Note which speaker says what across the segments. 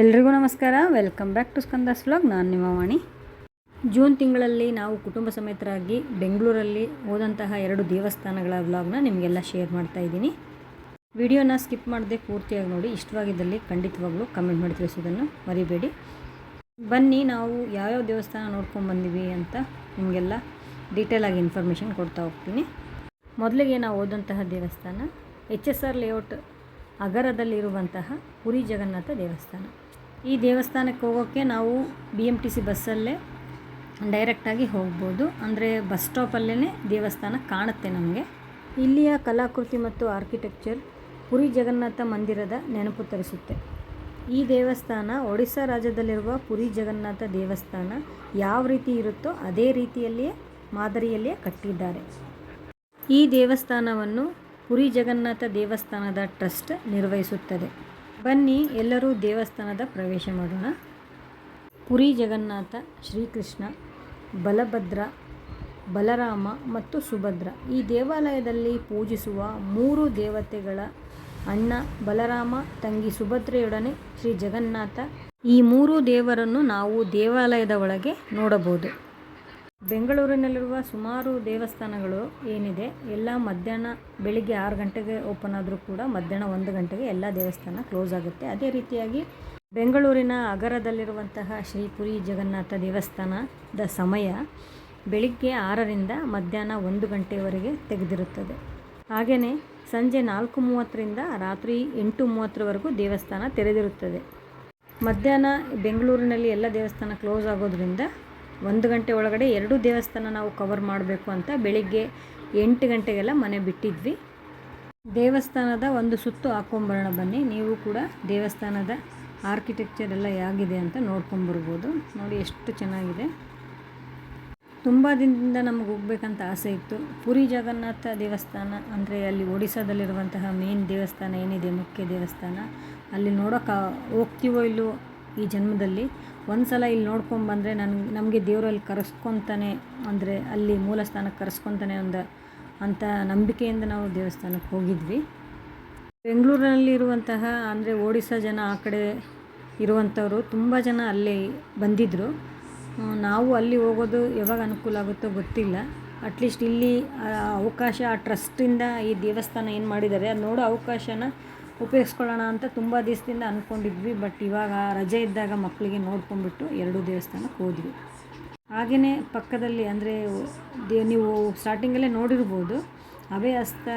Speaker 1: ಎಲ್ರಿಗೂ ನಮಸ್ಕಾರ. Welcome back to Skanda's vlog ನಾನು ನಿಮ್ಮ ವಾಣಿ. ಜೂನ್ ತಿಂಗಳಲ್ಲಿ ನಾವು ಕುಟುಂಬ ಸಮೇತರಾಗಿ ಬೆಂಗಳೂರಲ್ಲಿ ಹೋದಂತಹ ಎರಡು ದೇವಸ್ಥಾನಗಳ ವ್ಲಾಗ್ನ ನಿಮಗೆಲ್ಲ ಶೇರ್ ಮಾಡ್ತಾ ಇದ್ದೀನಿ. ವಿಡಿಯೋನ ಸ್ಕಿಪ್ ಮಾಡದೆ ಪೂರ್ತಿಯಾಗಿ ನೋಡಿ. ಇಷ್ಟವಾಗಿದ್ದಲ್ಲಿ ಖಂಡಿತವಾಗ್ಲೂ ಕಮೆಂಟ್ ಮಾಡಿ ತಿಳಿಸೋದನ್ನು ಮರಿಬೇಡಿ. ಬನ್ನಿ, ನಾವು ಯಾವ್ಯಾವ ದೇವಸ್ಥಾನ ನೋಡ್ಕೊಂಡು ಬಂದಿವಿ ಅಂತ ನಿಮಗೆಲ್ಲ ಡೀಟೇಲಾಗಿ ಇನ್ಫಾರ್ಮೇಷನ್ ಕೊಡ್ತಾ ಹೋಗ್ತೀನಿ. ಮೊದಲಿಗೆ ನಾವು ಹೋದಂತಹ ದೇವಸ್ಥಾನ ಎಚ್ ಎಸ್ ಆರ್ ಲೇಔಟ್ ಅಗರದಲ್ಲಿರುವಂತಹ ಪುರಿ ಜಗನ್ನಾಥ ದೇವಸ್ಥಾನ. ಈ ದೇವಸ್ಥಾನಕ್ಕೆ ಹೋಗೋಕ್ಕೆ ನಾವು ಬಿ ಎಂ ಟಿ ಸಿ ಬಸ್ಸಲ್ಲೇ ಡೈರೆಕ್ಟಾಗಿ ಹೋಗ್ಬೋದು. ಅಂದರೆ ಬಸ್ ಸ್ಟಾಪಲ್ಲೇ ದೇವಸ್ಥಾನ ಕಾಣುತ್ತೆ ನಮಗೆ. ಇಲ್ಲಿಯ ಕಲಾಕೃತಿ ಮತ್ತು ಆರ್ಕಿಟೆಕ್ಚರ್ ಪುರಿ ಜಗನ್ನಾಥ ಮಂದಿರದ ನೆನಪು ತರಿಸುತ್ತೆ. ಈ ದೇವಸ್ಥಾನ ಒಡಿಸ್ಸಾ ರಾಜ್ಯದಲ್ಲಿರುವ ಪುರಿ ಜಗನ್ನಾಥ ದೇವಸ್ಥಾನ ಯಾವ ರೀತಿ ಇರುತ್ತೋ ಅದೇ ರೀತಿಯಲ್ಲಿಯೇ ಮಾದರಿಯಲ್ಲಿಯೇ ಕಟ್ಟಿದ್ದಾರೆ. ಈ ದೇವಸ್ಥಾನವನ್ನು ಪುರಿ ಜಗನ್ನಾಥ ದೇವಸ್ಥಾನದ ಟ್ರಸ್ಟ್ ನಿರ್ವಹಿಸುತ್ತದೆ. ಬನ್ನಿ, ಎಲ್ಲರೂ ದೇವಸ್ಥಾನದ ಪ್ರವೇಶ ಮಾಡೋಣ. ಪುರಿ ಜಗನ್ನಾಥ, ಶ್ರೀಕೃಷ್ಣ, ಬಲಭದ್ರ, ಬಲರಾಮ ಮತ್ತು ಸುಭದ್ರ. ಈ ದೇವಾಲಯದಲ್ಲಿ ಪೂಜಿಸುವ ಮೂರು ದೇವತೆಗಳ ಅಣ್ಣ ಬಲರಾಮ, ತಂಗಿ ಸುಭದ್ರೆಯೊಡನೆ ಶ್ರೀ ಜಗನ್ನಾಥ. ಈ ಮೂರು ದೇವರನ್ನು ನಾವು ದೇವಾಲಯದ ಒಳಗೆ ನೋಡಬಹುದು. ಬೆಂಗಳೂರಿನಲ್ಲಿರುವ ಸುಮಾರು ದೇವಸ್ಥಾನಗಳು ಏನಿದೆ, ಎಲ್ಲ ಮಧ್ಯಾಹ್ನ ಬೆಳಿಗ್ಗೆ ಆರು ಗಂಟೆಗೆ ಓಪನ್ ಆದರೂ ಕೂಡ ಮಧ್ಯಾಹ್ನ ಒಂದು ಗಂಟೆಗೆ ಎಲ್ಲ ದೇವಸ್ಥಾನ ಕ್ಲೋಸ್ ಆಗುತ್ತೆ. ಅದೇ ರೀತಿಯಾಗಿ ಬೆಂಗಳೂರಿನ ಅಗರದಲ್ಲಿರುವಂತಹ ಶ್ರೀಪುರಿ ಜಗನ್ನಾಥ ದೇವಸ್ಥಾನದ ಸಮಯ ಬೆಳಿಗ್ಗೆ ಆರರಿಂದ ಮಧ್ಯಾಹ್ನ ಒಂದು ಗಂಟೆಯವರೆಗೆ ತೆಗೆದಿರುತ್ತದೆ. ಹಾಗೆಯೇ ಸಂಜೆ ನಾಲ್ಕು ಮೂವತ್ತರಿಂದ ರಾತ್ರಿ ಎಂಟು ಮೂವತ್ತರವರೆಗೂ ದೇವಸ್ಥಾನ ತೆರೆದಿರುತ್ತದೆ. ಮಧ್ಯಾಹ್ನ ಬೆಂಗಳೂರಿನಲ್ಲಿ ಎಲ್ಲ ದೇವಸ್ಥಾನ ಕ್ಲೋಸ್ ಆಗೋದ್ರಿಂದ ಒಂದು ಗಂಟೆ ಒಳಗಡೆ ಎರಡು ದೇವಸ್ಥಾನ ನಾವು ಕವರ್ ಮಾಡಬೇಕು ಅಂತ ಬೆಳಿಗ್ಗೆ ಎಂಟು ಗಂಟೆಗೆಲ್ಲ ಮನೆ ಬಿಟ್ಟಿದ್ವಿ. ದೇವಸ್ಥಾನದ ಒಂದು ಸುತ್ತು ಹಾಕೊಂಬರೋಣ ಬನ್ನಿ. ನೀವು ಕೂಡ ದೇವಸ್ಥಾನದ ಆರ್ಕಿಟೆಕ್ಚರ್ ಎಲ್ಲ ಹೇಗಿದೆ ಅಂತ ನೋಡ್ಕೊಂಬರ್ಬೋದು. ನೋಡಿ ಎಷ್ಟು ಚೆನ್ನಾಗಿದೆ. ತುಂಬ ದಿನದಿಂದ ನಮಗೆ ಹೋಗ್ಬೇಕಂತ ಆಸೆ ಇತ್ತು. ಪುರಿ ಜಗನ್ನಾಥ ದೇವಸ್ಥಾನ ಅಂದರೆ ಅಲ್ಲಿ ಒಡಿಸ್ಸಾದಲ್ಲಿರುವಂತಹ ಮೇನ್ ದೇವಸ್ಥಾನ ಏನಿದೆ? ಮುಖ್ಯ ದೇವಸ್ಥಾನ. ಅಲ್ಲಿ ನೋಡೋಕೆ ಹೋಗ್ತೀವೋ ಇಲ್ಲವೋ ಈ ಜನ್ಮದಲ್ಲಿ ಒಂದು ಸಲ ಇಲ್ಲಿ ನೋಡ್ಕೊಂಬಂದರೆ ನನಗೆ ನಮಗೆ ದೇವರಲ್ಲಿ ಕರೆಸ್ಕೊತಾನೆ ಅಂದರೆ ಅಲ್ಲಿ ಮೂಲ ಸ್ಥಾನಕ್ಕೆ ಕರೆಸ್ಕೊತಾನೆ ಒಂದು ಅಂತ ನಂಬಿಕೆಯಿಂದ ನಾವು ದೇವಸ್ಥಾನಕ್ಕೆ ಹೋಗಿದ್ವಿ. ಬೆಂಗಳೂರಿನಲ್ಲಿರುವಂತಹ ಅಂದರೆ ಒಡಿಸ್ಸಾ ಜನ ಆ ಕಡೆ ಇರುವಂಥವರು ತುಂಬ ಜನ ಅಲ್ಲಿ ಬಂದಿದ್ದರು ನಾವು ಅಲ್ಲಿ ಹೋಗೋದು ಯಾವಾಗ ಅನುಕೂಲ ಆಗುತ್ತೋ ಗೊತ್ತಿಲ್ಲ. ಅಟ್ಲೀಸ್ಟ್ ಇಲ್ಲಿ ಅವಕಾಶ ಆ ಟ್ರಸ್ಟಿಂದ ಈ ದೇವಸ್ಥಾನ ಏನು ಮಾಡಿದ್ದಾರೆ, ಅದು ನೋಡೋ ಅವಕಾಶನ ಉಪಯೋಗಿಸ್ಕೊಳ್ಳೋಣ ಅಂತ ತುಂಬ ದಿವಸದಿಂದ ಅಂದ್ಕೊಂಡಿದ್ವಿ ಬಟ್ ಇವಾಗ ರಜೆ ಇದ್ದಾಗ ಮಕ್ಕಳಿಗೆ ನೋಡ್ಕೊಂಡ್ಬಿಟ್ಟು ಎರಡೂ ದೇವಸ್ಥಾನಕ್ಕೆ ಹೋದ್ವಿ. ಹಾಗೆಯೇ ಪಕ್ಕದಲ್ಲಿ ಅಂದರೆ ದೇ ನೀವು ಸ್ಟಾರ್ಟಿಂಗಲ್ಲೇ ನೋಡಿರ್ಬೋದು ಅಭಯ ಹಸ್ತ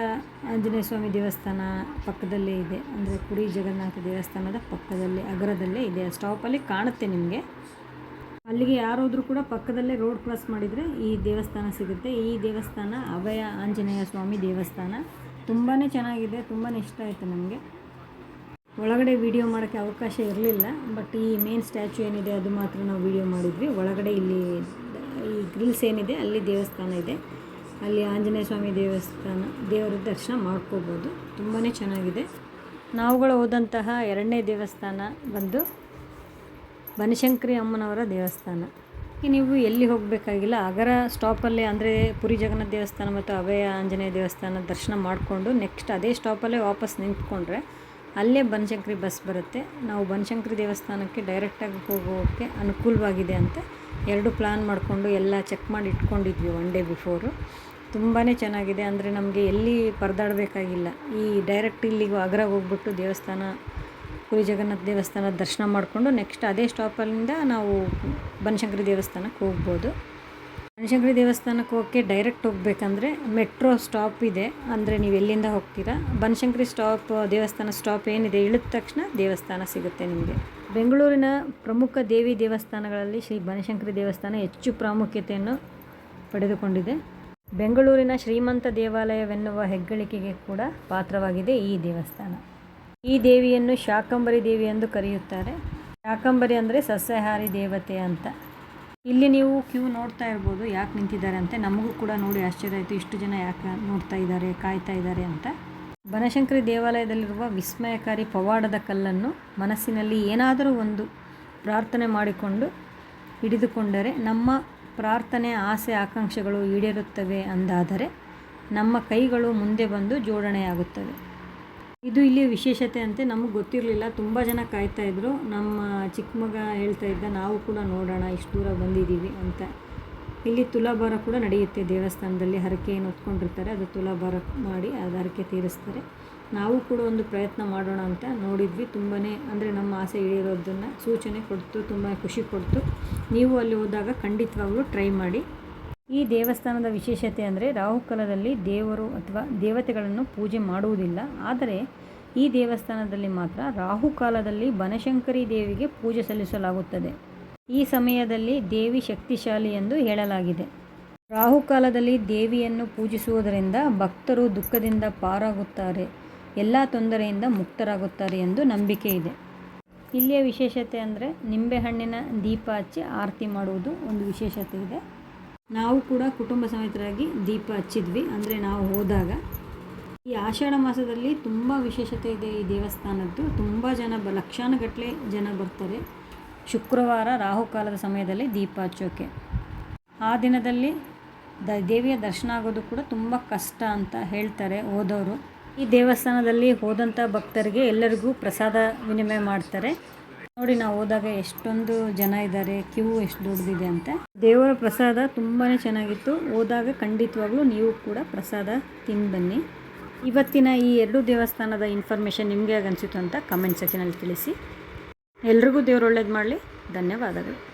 Speaker 1: ಆಂಜನೇಯ ಸ್ವಾಮಿ ದೇವಸ್ಥಾನ ಪಕ್ಕದಲ್ಲೇ ಇದೆ. ಅಂದರೆ ಪುರಿ ಜಗನ್ನಾಥ ದೇವಸ್ಥಾನದ ಪಕ್ಕದಲ್ಲೇ ಅಗರದಲ್ಲೇ ಇದೆ. ಸ್ಟಾಪಲ್ಲಿ ಕಾಣುತ್ತೆ ನಿಮಗೆ. ಅಲ್ಲಿಗೆ ಯಾರಾದರೂ ಕೂಡ ಪಕ್ಕದಲ್ಲೇ ರೋಡ್ ಕ್ರಾಸ್ ಮಾಡಿದರೆ ಈ ದೇವಸ್ಥಾನ ಸಿಗುತ್ತೆ. ಈ ದೇವಸ್ಥಾನ ಅಭಯ ಆಂಜನೇಯ ಸ್ವಾಮಿ ದೇವಸ್ಥಾನ. ತುಂಬಾ ಚೆನ್ನಾಗಿದೆ ತುಂಬಾ ಇಷ್ಟ ಆಯಿತು ನಮಗೆ. ಒಳಗಡೆ ವಿಡಿಯೋ ಮಾಡೋಕ್ಕೆ ಅವಕಾಶ ಇರಲಿಲ್ಲ ಬಟ್ ಈ ಮೇನ್ ಸ್ಟ್ಯಾಚು ಏನಿದೆ ಅದು ಮಾತ್ರ ನಾವು ವಿಡಿಯೋ ಮಾಡಿದ್ವಿ. ಒಳಗಡೆ ಇಲ್ಲಿ ಈ ಗ್ರಿಲ್ಸ್ ಏನಿದೆ, ಅಲ್ಲಿ ದೇವಸ್ಥಾನ ಇದೆ. ಅಲ್ಲಿ ಆಂಜನೇಯ ಸ್ವಾಮಿ ದೇವಸ್ಥಾನ, ದೇವರ ದರ್ಶನ ಮಾಡ್ಕೋಬೋದು. ತುಂಬಾ ಚೆನ್ನಾಗಿದೆ. ನಾವುಗಳು ಹೋದಂತಹ ಎರಡನೇ ದೇವಸ್ಥಾನ ಬಂದು ಬನಶಂಕರಿ ಅಮ್ಮನವರ ದೇವಸ್ಥಾನ. ನೀವು ಎಲ್ಲಿ ಹೋಗಬೇಕಾಗಿಲ್ಲ? ಅಗರ ಸ್ಟಾಪಲ್ಲೇ ಅಂದರೆ ಪುರಿ ಜಗನ್ನಾಥ ದೇವಸ್ಥಾನ ಮತ್ತು ಅಭಯ ಆಂಜನೇಯ ದೇವಸ್ಥಾನ ದರ್ಶನ ಮಾಡಿಕೊಂಡು ನೆಕ್ಸ್ಟ್ ಅದೇ ಸ್ಟಾಪಲ್ಲೇ ವಾಪಸ್ ನಿಂತ್ಕೊಂಡ್ರೆ ಅಲ್ಲೇ ಬನಶಂಕರಿ ಬಸ್ ಬರುತ್ತೆ. ನಾವು ಬನಶಂಕರಿ ದೇವಸ್ಥಾನಕ್ಕೆ ಡೈರೆಕ್ಟಾಗಿ ಹೋಗೋಕ್ಕೆ ಅನುಕೂಲವಾಗಿದೆ ಅಂತ ಎರಡು ಪ್ಲ್ಯಾನ್ ಮಾಡಿಕೊಂಡು ಎಲ್ಲ ಚೆಕ್ ಮಾಡಿ ಇಟ್ಕೊಂಡಿದ್ವಿ ಒನ್ ಡೇ ಬಿಫೋರು ತುಂಬಾ ಚೆನ್ನಾಗಿದೆ ಅಂದರೆ ನಮಗೆ ಎಲ್ಲಿ ಪರದಾಡಬೇಕಾಗಿಲ್ಲ. ಈ ಡೈರೆಕ್ಟ್ ಇಲ್ಲಿಗೆ ಅಗ್ರಾಗ ಹೋಗ್ಬಿಟ್ಟು ದೇವಸ್ಥಾನ ಪುರಿ ಜಗನ್ನಾಥ ದೇವಸ್ಥಾನ ದರ್ಶನ ಮಾಡಿಕೊಂಡು ನೆಕ್ಸ್ಟ್ ಅದೇ ಸ್ಟಾಪಲ್ಲಿಂದ ನಾವು ಬನಶಂಕರಿ ದೇವಸ್ಥಾನಕ್ಕೆ ಹೋಗ್ಬೋದು. ಬನಶಂಕರಿ ದೇವಸ್ಥಾನಕ್ಕೆ ಹೋಗೋಕ್ಕೆ ಡೈರೆಕ್ಟ್ ಹೋಗ್ಬೇಕಂದ್ರೆ ಮೆಟ್ರೋ ಸ್ಟಾಪ್ ಇದೆ. ಅಂದರೆ ನೀವು ಎಲ್ಲಿಂದ ಹೋಗ್ತೀರಾ? ಬನಶಂಕರಿ ಸ್ಟಾಪ್ ದೇವಸ್ಥಾನ ಸ್ಟಾಪ್ ಏನಿದೆ ಇಳಿದ ತಕ್ಷಣ ದೇವಸ್ಥಾನ ಸಿಗುತ್ತೆ ನಿಮಗೆ. ಬೆಂಗಳೂರಿನ ಪ್ರಮುಖ ದೇವಿ ದೇವಸ್ಥಾನಗಳಲ್ಲಿ ಶ್ರೀ ಬನಶಂಕರಿ ದೇವಸ್ಥಾನ ಹೆಚ್ಚು ಪ್ರಾಮುಖ್ಯತೆಯನ್ನು ಪಡೆದುಕೊಂಡಿದೆ. ಬೆಂಗಳೂರಿನ ಶ್ರೀಮಂತ ದೇವಾಲಯವೆನ್ನುವ ಹೆಗ್ಗಳಿಕೆಗೆ ಕೂಡ ಪಾತ್ರವಾಗಿದೆ ಈ ದೇವಸ್ಥಾನ. ಈ ದೇವಿಯನ್ನು ಶಾಕಂಬರಿ ದೇವಿ ಎಂದು ಕರೆಯುತ್ತಾರೆ. ಶಾಕಂಬರಿ ಅಂದರೆ ಸಸ್ಯಾಹಾರಿ ದೇವತೆ ಅಂತ. ಇಲ್ಲಿ ನೀವು ಕ್ಯೂ ನೋಡ್ತಾ ಇರ್ಬೋದು, ಯಾಕೆ ನಿಂತಿದ್ದಾರೆ ಅಂತ. ನಮಗೂ ಕೂಡ ನೋಡಿ ಆಶ್ಚರ್ಯ ಆಯಿತು, ಇಷ್ಟು ಜನ ಯಾಕೆ ನೋಡ್ತಾ ಇದ್ದಾರೆ, ಕಾಯ್ತಾ ಇದ್ದಾರೆ ಅಂತ. ಬನಶಂಕರಿ ದೇವಾಲಯದಲ್ಲಿರುವ ವಿಸ್ಮಯಕಾರಿ ಪವಾಡದ ಕಲ್ಲನ್ನು ಮನಸ್ಸಿನಲ್ಲಿ ಏನಾದರೂ ಒಂದು ಪ್ರಾರ್ಥನೆ ಮಾಡಿಕೊಂಡು ಹಿಡಿದುಕೊಂಡರೆ ನಮ್ಮ ಪ್ರಾರ್ಥನೆ ಆಸೆ ಆಕಾಂಕ್ಷೆಗಳು ಈಡೇರುತ್ತವೆ ಅಂದಾದರೆ ನಮ್ಮ ಕೈಗಳು ಮುಂದೆ ಬಂದು ಜೋಡಣೆಯಾಗುತ್ತವೆ. ಇದು ಇಲ್ಲಿ ವಿಶೇಷತೆ ಅಂತೆ ನಮಗೆ ಗೊತ್ತಿರಲಿಲ್ಲ. ತುಂಬ ಜನ ಕಾಯ್ತಾ ಇದ್ರು. ನಮ್ಮ ಚಿಕ್ಕ ಮಗ ಹೇಳ್ತಾ ಇದ್ದ, ನಾವು ಕೂಡ ನೋಡೋಣ, ಇಷ್ಟು ದೂರ ಬಂದಿದ್ದೀವಿ ಅಂತ. ಇಲ್ಲಿ ತುಲಾಭಾರ ಕೂಡ ನಡೆಯುತ್ತೆ ದೇವಸ್ಥಾನದಲ್ಲಿ. ಹರಕೆ ಏನು ಹೊತ್ಕೊಂಡಿರ್ತಾರೆ. ಅದು ತುಲಾಭಾರ ಮಾಡಿ ಅದು ಹರಕೆ ತೀರಿಸ್ತಾರೆ. ನಾವು ಕೂಡ ಒಂದು ಪ್ರಯತ್ನ ಮಾಡೋಣ ಅಂತ ನೋಡಿದ್ವಿ. ತುಂಬಾ ಅಂದರೆ ನಮ್ಮ ಆಸೆ ಈಡೇರೋದನ್ನು ಸೂಚನೆ ಕೊಡ್ತು, ತುಂಬ ಖುಷಿ ಕೊಡ್ತು. ನೀವು ಅಲ್ಲಿ ಹೋದಾಗ ಖಂಡಿತವಾಗ್ಲೂ ಟ್ರೈ ಮಾಡಿ. ಈ ದೇವಸ್ಥಾನದ ವಿಶೇಷತೆ ಅಂದರೆ ರಾಹುಕಾಲದಲ್ಲಿ ದೇವರು ಅಥವಾ ದೇವತೆಗಳನ್ನು ಪೂಜೆ ಮಾಡುವುದಿಲ್ಲ. ಆದರೆ ಈ ದೇವಸ್ಥಾನದಲ್ಲಿ ಮಾತ್ರ ರಾಹುಕಾಲದಲ್ಲಿ ಬನಶಂಕರಿ ದೇವಿಗೆ ಪೂಜೆ ಸಲ್ಲಿಸಲಾಗುತ್ತದೆ. ಈ ಸಮಯದಲ್ಲಿ ದೇವಿ ಶಕ್ತಿಶಾಲಿ ಎಂದು ಹೇಳಲಾಗಿದೆ. ರಾಹುಕಾಲದಲ್ಲಿ ದೇವಿಯನ್ನು ಪೂಜಿಸುವುದರಿಂದ ಭಕ್ತರು ದುಃಖದಿಂದ ಪಾರಾಗುತ್ತಾರೆ, ಎಲ್ಲ ತೊಂದರೆಯಿಂದ ಮುಕ್ತರಾಗುತ್ತಾರೆ ಎಂದು ನಂಬಿಕೆ ಇದೆ. ಇಲ್ಲಿಯ ವಿಶೇಷತೆ ಅಂದರೆ ನಿಂಬೆಹಣ್ಣಿನ ದೀಪ ಹಚ್ಚಿ ಆರತಿ ಮಾಡುವುದು ಒಂದು ವಿಶೇಷತೆ ಇದೆ. ನಾವು ಕೂಡ ಕುಟುಂಬ ಸಮೇತರಾಗಿ ದೀಪ ಹಚ್ಚಿದ್ವಿ. ಅಂದರೆ ನಾವು ಹೋದಾಗ ಈ ಆಷಾಢ ಮಾಸದಲ್ಲಿ ತುಂಬ ವಿಶೇಷತೆ ಇದೆ ಈ ದೇವಸ್ಥಾನದ್ದು. ತುಂಬ ಜನ ಬ ಲಕ್ಷಾನುಗಟ್ಟಲೆ ಜನ ಬರ್ತಾರೆ. ಶುಕ್ರವಾರ ರಾಹುಕಾಲದ ಸಮಯದಲ್ಲಿ ದೀಪ ಹಚ್ಚೋಕೆ. ಆ ದಿನದಲ್ಲಿ ದ, ದೇವಿಯ ದರ್ಶನ ಆಗೋದು ಕೂಡ ತುಂಬ ಕಷ್ಟ ಅಂತ ಹೇಳ್ತಾರೆ ಹೋದವರು. ಈ ದೇವಸ್ಥಾನದಲ್ಲಿ ಹೋದಂಥ ಭಕ್ತರಿಗೆ ಎಲ್ಲರಿಗೂ ಪ್ರಸಾದ ವಿನಿಮಯ ಮಾಡ್ತಾರೆ. ನೋಡಿ, ನಾವು ಹೋದಾಗ ಎಷ್ಟೊಂದು ಜನ ಇದ್ದಾರೆ, ಕ್ಯೂ ಎಷ್ಟು ದೊಡ್ಡದಿದೆ ಅಂತ. ದೇವರ ಪ್ರಸಾದ ತುಂಬಾ ಚೆನ್ನಾಗಿತ್ತು. ಹೋದಾಗ ಖಂಡಿತವಾಗ್ಲೂ ನೀವು ಕೂಡ ಪ್ರಸಾದ ತಿಂದು ಬನ್ನಿ. ಇವತ್ತಿನ ಈ ಎರಡು ದೇವಸ್ಥಾನದ ಇನ್ಫಾರ್ಮೇಷನ್ ನಿಮಗೆ ಅನಿಸಿತು ಅಂತ ಕಮೆಂಟ್ ಸೆಕ್ಷನಲ್ಲಿ ತಿಳಿಸಿ. ಎಲ್ರಿಗೂ ದೇವರು ಒಳ್ಳೇದು ಮಾಡಲಿ. ಧನ್ಯವಾದಗಳು.